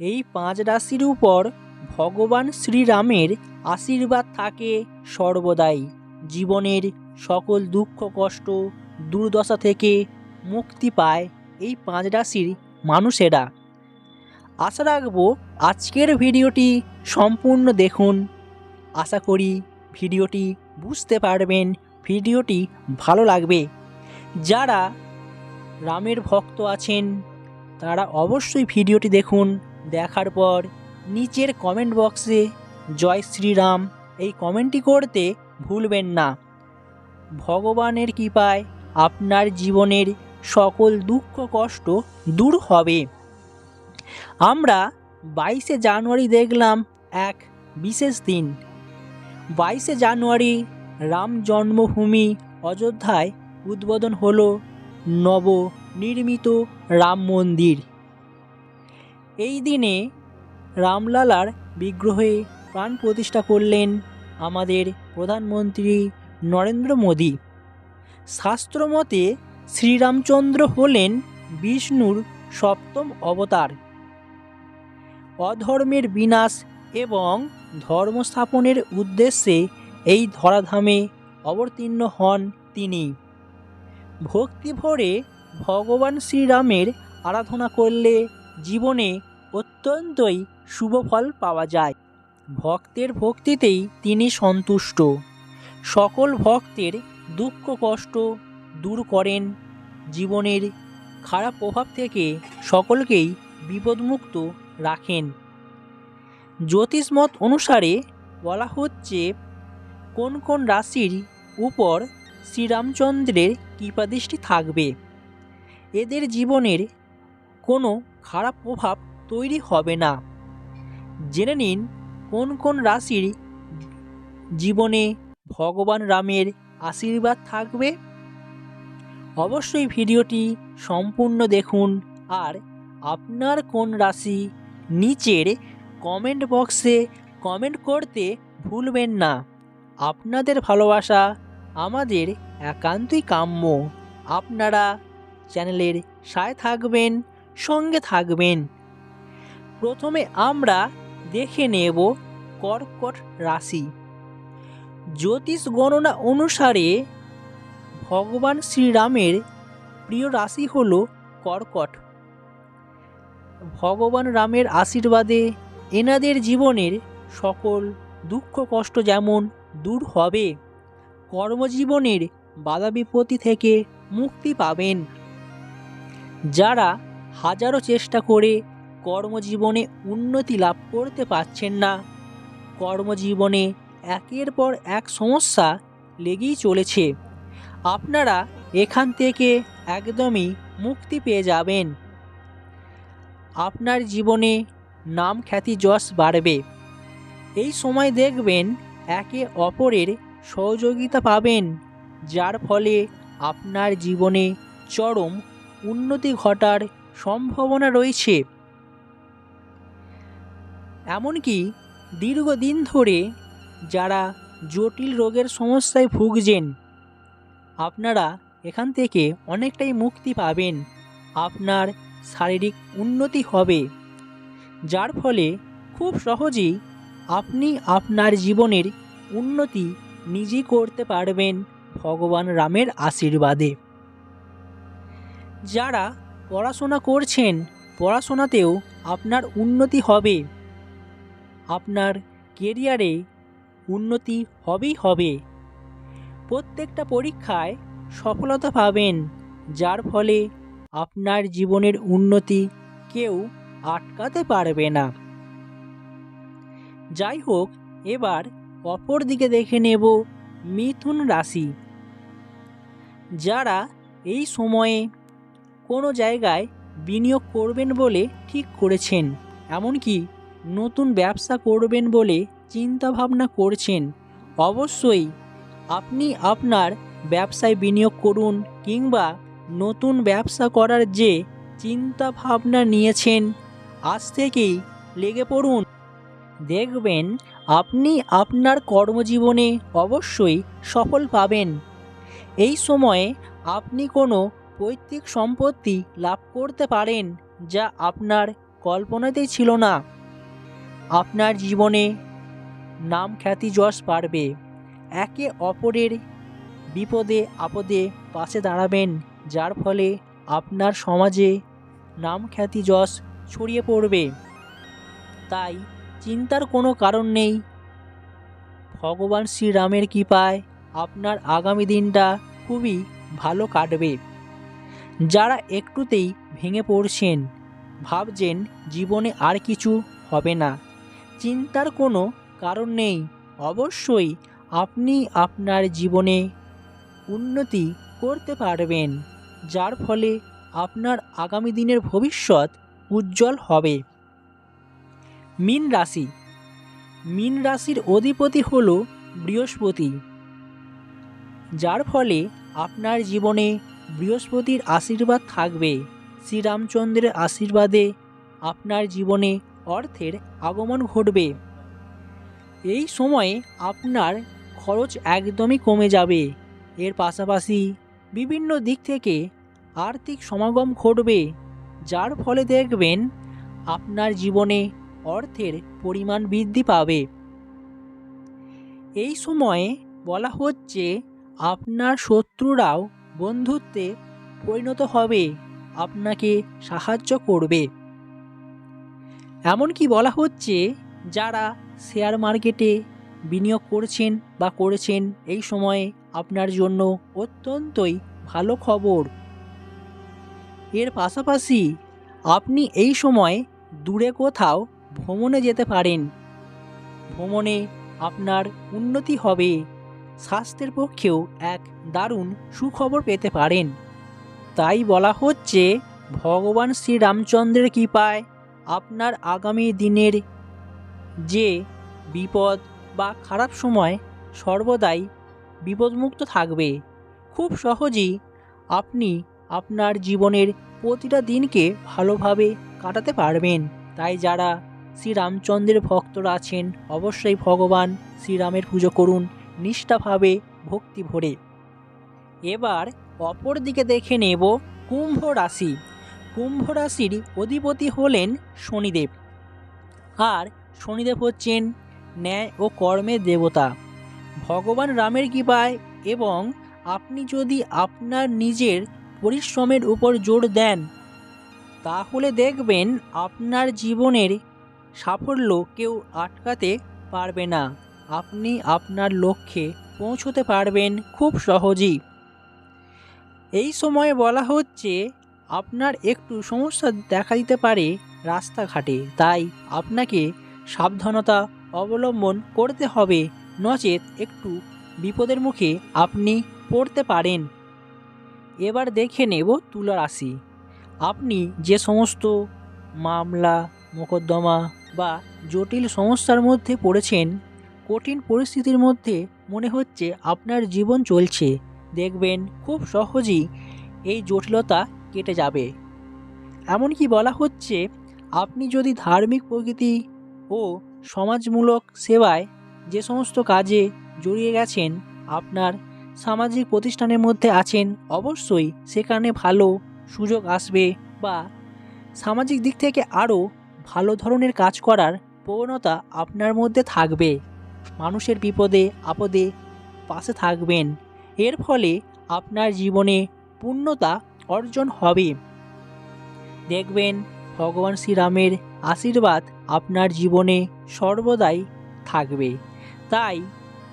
এই পাঁচ রাশির উপর ভগবান শ্রীরামের আশীর্বাদ থাকে সর্বদাই। জীবনের সকল দুঃখ, কষ্ট, দুর্দশা থেকে মুক্তি পায় এই পাঁচ রাশির মানুষেরা। আশা রাখব আজকের ভিডিওটি সম্পূর্ণ দেখুন। আশা করি ভিডিওটি বুঝতে পারবেন, ভিডিওটি ভালো লাগবে। যারা রামের ভক্ত আছেন, তারা অবশ্যই ভিডিওটি দেখুন। দেখার পর নিচের কমেন্ট বক্সে জয় শ্রীরাম এই কমেন্টটি করতে ভুলবেন না। ভগবানের কৃপায় আপনার জীবনের সকল দুঃখ কষ্ট দূর হবে। আমরা বাইশে জানুয়ারি দেখলাম এক বিশেষ দিন। বাইশে জানুয়ারি রাম জন্মভূমি অযোধ্যায় উদ্বোধন হলো নব নির্মিত রাম মন্দির। এই দিনে রামলালার বিগ্রহে প্রাণ প্রতিষ্ঠা করলেন আমাদের প্রধানমন্ত্রী নরেন্দ্র মোদী। শাস্ত্রমতে শ্রীরামচন্দ্র হলেন বিষ্ণুর সপ্তম অবতার। অধর্মের বিনাশ এবং ধর্ম স্থাপনের উদ্দেশ্যে এই ধরাধামে অবতীর্ণ হন তিনি। ভক্তি ভরে ভগবান শ্রীরামের আরাধনা করলে জীবনে অত্যন্তই শুভ ফল পাওয়া যায়। ভক্তের ভক্তিতেই তিনি সন্তুষ্ট। সকল ভক্তের দুঃখ কষ্ট দূর করেন। জীবনের খারাপ প্রভাব থেকে সকলকেই বিপদমুক্ত রাখেন। জ্যোতিষমত অনুসারে বলা হচ্ছে, কোন কোন রাশির উপর শ্রীরামচন্দ্রের কৃপাদৃষ্টি থাকবে? এদের জীবনের কোনো খারাপ প্রভাব তৈরি হবে না। জেনে নিন, কোন কোন রাশির জীবনে ভগবান রামের আশীর্বাদ থাকবে? অবশ্যই ভিডিওটি সম্পূর্ণ দেখুন আর আপনার কোন রাশি নিচের কমেন্ট বক্সে কমেন্ট করতে ভুলবেন না। আপনাদের ভালোবাসা আমাদের একান্তই কাম্য। আপনারা চ্যানেলের সায় থাকবেন, সঙ্গে থাকবেন। প্রথমে আমরা দেখে নেব কর্কট রাশি। জ্যোতিষ গণনা অনুসারে ভগবান শ্রীরামের প্রিয় রাশি হল কর্কট। ভগবান রামের আশীর্বাদে এনাদের জীবনের সকল দুঃখ কষ্ট যেমন দূর হবে, কর্মজীবনের বাধা বিপত্তি থেকে মুক্তি পাবেন। যারা হাজারো চেষ্টা করে কর্মজীবনে উন্নতি লাভ করতে পারছেন না। কর্মজীবনে একের পর এক সমস্যা লেগেই চলেছে। আপনারা এখান থেকে একদমই মুক্তি পেয়ে যাবেন। আপনার জীবনে নাম খ্যাতি যশ বাড়বে। এই সময় দেখবেন একে অপরের সহযোগিতা পাবেন, যার ফলে আপনার জীবনে চরম উন্নতি ঘটার সম্ভাবনা রয়েছে। এমনকি দীর্ঘদিন ধরে যারা জটিল রোগের সমস্যায় ভুগছেন, আপনারা এখান থেকে অনেকটাই মুক্তি পাবেন। আপনার শারীরিক উন্নতি হবে। যার ফলে খুব সহজেই আপনি আপনার জীবনের উন্নতি নিজেই করতে পারবেন ভগবান রামের আশীর্বাদে। যারা পড়াশোনা করছেন, পড়াশোনাতেও আপনার উন্নতি হবে। আপনার কেরিয়ারে উন্নতি হবেই হবে। প্রত্যেকটা পরীক্ষায় সফলতা পাবেন, যার ফলে আপনার জীবনের উন্নতি কেউ আটকাতে পারবে না। যাই হোক, এবার অপর দিকে দেখে নেব মিথুন রাশি। যারা এই সময়ে কোনো জায়গায় বিনিয়োগ করবেন বলে ঠিক করেছেন, এমনকি নতুন ব্যবসা করবেন বলে চিন্তা ভাবনা করছেন। অবশ্যই আপনি আপনার ব্যবসায় বিনিয়োগ করুন কিংবা নতুন ব্যবসা করার যে চিন্তা ভাবনা নিয়েছেন, আজ থেকেই লেগে পড়ুন। দেখবেন আপনি আপনার কর্মজীবনে অবশ্যই সফল পাবেন। এই সময়ে আপনি কোনো পৈতৃক সম্পত্তি লাভ করতে পারেন যা আপনার কল্পনাতেই ছিল না। আপনার জীবনে নাম খ্যাতি যশ পারবে একে অপরের বিপদে, আপদে পাশে দাঁড়াবেন, যার ফলে আপনার সমাজে নাম খ্যাতি যশ ছড়িয়ে পড়বে। তাই চিন্তার কোনো কারণ নেই। ভগবান শ্রীরামের কৃপায় আপনার আগামী দিনটা খুবই ভালো কাটবে। যারা একটুতেই ভেঙে পড়ছেন, ভাবছেন জীবনে আর কিছু হবে না। চিন্তার কোনো কারণ নেই। অবশ্যই আপনি আপনার জীবনে উন্নতি করতে পারবেন, যার ফলে আপনার আগামী দিনের ভবিষ্যৎ উজ্জ্বল হবে। মীন রাশি। মীন রাশির অধিপতি হল বৃহস্পতি, যার ফলে আপনার জীবনে বৃহস্পতির আশীর্বাদ থাকবে। শ্রীরামচন্দ্রের আশীর্বাদে আপনার জীবনে অর্থের আগমন ঘটবে। এই সময়ে আপনার খরচ একদমই কমে যাবে। এর পাশাপাশি বিভিন্ন দিক থেকে আর্থিক সমাগম ঘটবে, যার ফলে দেখবেন আপনার জীবনে অর্থের পরিমাণ বৃদ্ধি পাবে। এই সময়ে বলা হচ্ছে আপনার শত্রুরাও বন্ধুত্বে পরিণত হবে, আপনাকে সাহায্য করবে। এমনকি বলা হচ্ছে যারা শেয়ার মার্কেটে বিনিয়োগ করছেন বা করেছেন, এই সময়ে আপনার জন্য অত্যন্তই ভালো খবর। এর পাশাপাশি আপনি এই সময় দূরে কোথাও ভ্রমণে যেতে পারেন। ভ্রমণে আপনার উন্নতি হবে, স্বাস্থ্যের পক্ষেও এক দারুণ সুখবর পেতে পারেন। তাই বলা হচ্ছে, ভগবান শ্রীরামচন্দ্রের কৃপায় আপনার আগামী দিনের যে বিপদ বা খারাপ সময় সর্বদাই বিপদমুক্ত থাকবে। খুব সহজেই আপনি আপনার জীবনের প্রতিটা দিনকে ভালোভাবে কাটাতে পারবেন। তাই যারা শ্রীরামচন্দ্রের ভক্তরা আছেন, অবশ্যই ভগবান শ্রীরামের পুজো করুন, নিষ্ঠাভাবে ভক্তি ভরে। এবার অপর দিকে দেখে নেব কুম্ভ রাশি। কুম্ভ রাশির অধিপতি হলেন শনিদেব। আর শনিদেব হচ্ছেন ন্যায় ও কর্মের দেবতা। ভগবান রামের কৃপায় এবং আপনি যদি আপনার নিজের পরিশ্রমের উপর জোর দেন, তাহলে দেখবেন আপনার জীবনের সাফল্য কেউ আটকাতে পারবে না। আপনি আপনার লক্ষ্যে পৌঁছতে পারবেন খুব সহজেই। এই সময়ে বলা হচ্ছে আপনার একটু সমস্যা দেখা দিতে পারে রাস্তাঘাটে, তাই আপনাকে সাবধানতা অবলম্বন করতে হবে। নচেত একটু বিপদের মুখে আপনি পড়তে পারেন। এবার দেখে নেব তুলা রাশি আপনি যে সমস্ত মামলা, মোকদ্দমা বা জটিল সমস্যার মধ্যে পড়েছেন, কঠিন পরিস্থিতির মধ্যে মনে হচ্ছে আপনার জীবন চলছে। দেখবেন খুব সহজেই এই জটিলতা কেটে যাবে। এমনকি বলা হচ্ছে, আপনি যদি ধার্মিক প্রকৃতি ও সমাজমূলক সেবায় যে সমস্ত কাজে জড়িয়ে গেছেন, আপনার সামাজিক প্রতিষ্ঠানের মধ্যে আছেন, অবশ্যই সেখানে ভালো সুযোগ আসবে বা সামাজিক দিক থেকে আরও ভালো ধরনের কাজ করার প্রবণতা আপনার মধ্যে থাকবে। মানুষের বিপদে, আপদে পাশে থাকবেন। এর ফলে আপনার জীবনে পূর্ণতা অর্জন হবে। দেখবেন, ভগবান শ্রীরামের আশীর্বাদ আপনার জীবনে সর্বদাই থাকবে। তাই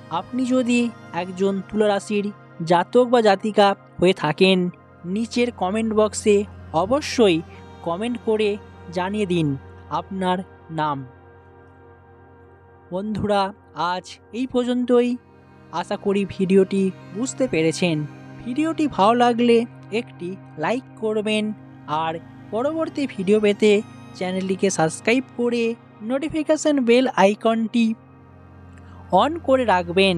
আপনি যদি একজন তুলারাশির জাতক বা জাতিকা হয়ে থাকেন, নিচের কমেন্ট বক্সে অবশ্যই কমেন্ট করে জানিয়ে দিন আপনার নাম। বন্ধুরা, আজ এই পর্যন্তই। আশা করি ভিডিওটি বুঝতে পেরেছেন। ভিডিওটি ভালো লাগলে একটি লাইক করবেন আর পরবর্তী ভিডিও পেতে চ্যানেলটিকে সাবস্ক্রাইব করে নোটিফিকেশান বেল আইকনটি অন করে রাখবেন।